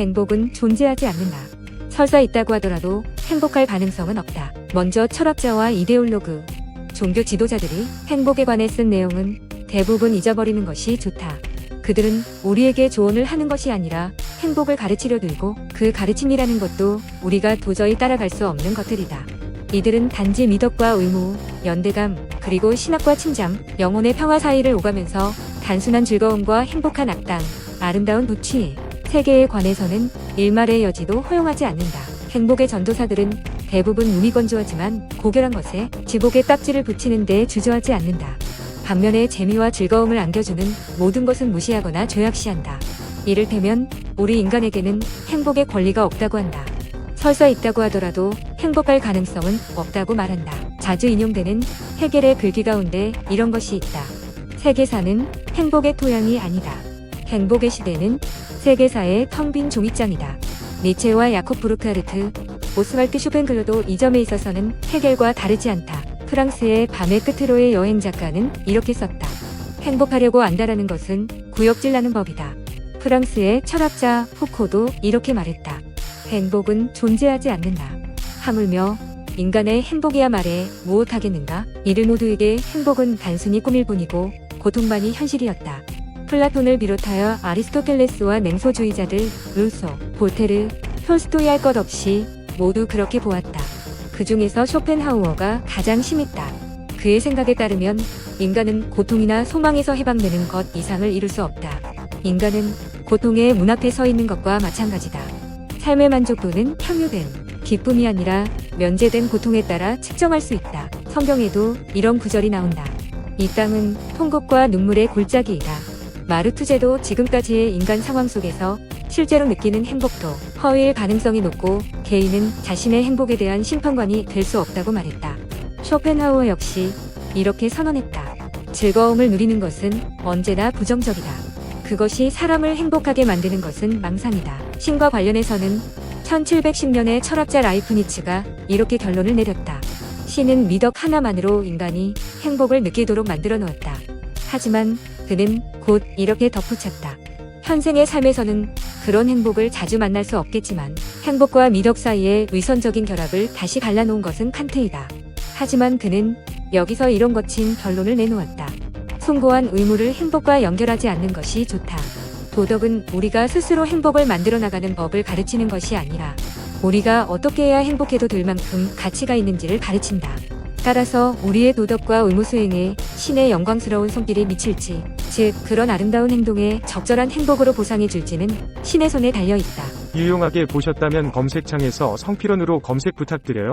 행복은 존재하지 않는다. 설사 있다고 하더라도 행복할 가능성은 없다. 먼저 철학자와 이데올로그, 종교 지도자들이 행복에 관해 쓴 내용은 대부분 잊어버리는 것이 좋다. 그들은 우리에게 조언을 하는 것이 아니라 행복을 가르치려 들고 그 가르침이라는 것도 우리가 도저히 따라갈 수 없는 것들이다. 이들은 단지 미덕과 의무, 연대감, 그리고 신학과 침잠, 영혼의 평화 사이를 오가면서 단순한 즐거움과 행복한 악당, 아름다운 부치, 세계에 관해서는 일말의 여지도 허용하지 않는다. 행복의 전도사들은 대부분 눈이 건조하지만 고결한 것에 지복의 딱지를 붙이는 데 주저하지 않는다. 반면에 재미와 즐거움을 안겨주는 모든 것은 무시하거나 죄악시한다. 이를테면 우리 인간에게는 행복의 권리가 없다고 한다. 설사 있다고 하더라도 행복할 가능성은 없다고 말한다. 자주 인용되는 해겔의 글귀 가운데 이런 것이 있다. 세계사는 행복의 토양이 아니다. 행복의 시대는 세계사의 텅 빈 종이장이다. 니체와 야콥 브루크하르트, 오스왈트 쇼펜글러도 이 점에 있어서는 해겔과 다르지 않다. 프랑스의 밤의 끝으로의 여행 작가는 이렇게 썼다. 행복하려고 안다라는 것은 구역질 나는 법이다. 프랑스의 철학자 후코도 이렇게 말했다. 행복은 존재하지 않는다. 하물며 인간의 행복이야 말해 무엇하겠는가? 이들 모두에게 행복은 단순히 꿈일 뿐이고 고통만이 현실이었다. 플라톤을 비롯하여 아리스토텔레스와 냉소주의자들, 루소, 보테르, 톨스토이 할 것 없이 모두 그렇게 보았다. 그 중에서 쇼펜하우어가 가장 심했다. 그의 생각에 따르면 인간은 고통이나 소망에서 해방되는 것 이상을 이룰 수 없다. 인간은 고통의 문 앞에 서 있는 것과 마찬가지다. 삶의 만족도는 평유된 기쁨이 아니라 면제된 고통에 따라 측정할 수 있다. 성경에도 이런 구절이 나온다. 이 땅은 통곡과 눈물의 골짜기이다. 마르투제도 지금까지의 인간 상황 속에서 실제로 느끼는 행복도 허위일 가능성이 높고 개인은 자신의 행복에 대한 심판관이 될 수 없다고 말했다. 쇼펜하우어 역시 이렇게 선언했다. 즐거움을 누리는 것은 언제나 부정적이다. 그것이 사람을 행복하게 만드는 것은 망상이다. 신과 관련해서는 1710년에 철학자 라이프니츠가 이렇게 결론을 내렸다. 신은 미덕 하나만으로 인간이 행복을 느끼도록 만들어 놓았다. 하지만 그는 곧 이렇게 덧붙였다. 현생의 삶에서는 그런 행복을 자주 만날 수 없겠지만 행복과 미덕 사이의 위선적인 결합을 다시 갈라놓은 것은 칸트이다. 하지만 그는 여기서 이런 거친 결론을 내놓았다. 숭고한 의무를 행복과 연결하지 않는 것이 좋다. 도덕은 우리가 스스로 행복을 만들어 나가는 법을 가르치는 것이 아니라 우리가 어떻게 해야 행복해도 될 만큼 가치가 있는지를 가르친다. 따라서 우리의 도덕과 의무 수행에 신의 영광스러운 손길이 미칠지, 즉 그런 아름다운 행동에 적절한 행복으로 보상해 줄지는 신의 손에 달려 있다. 유용하게 보셨다면 검색창에서 성필원으로 검색 부탁드려요.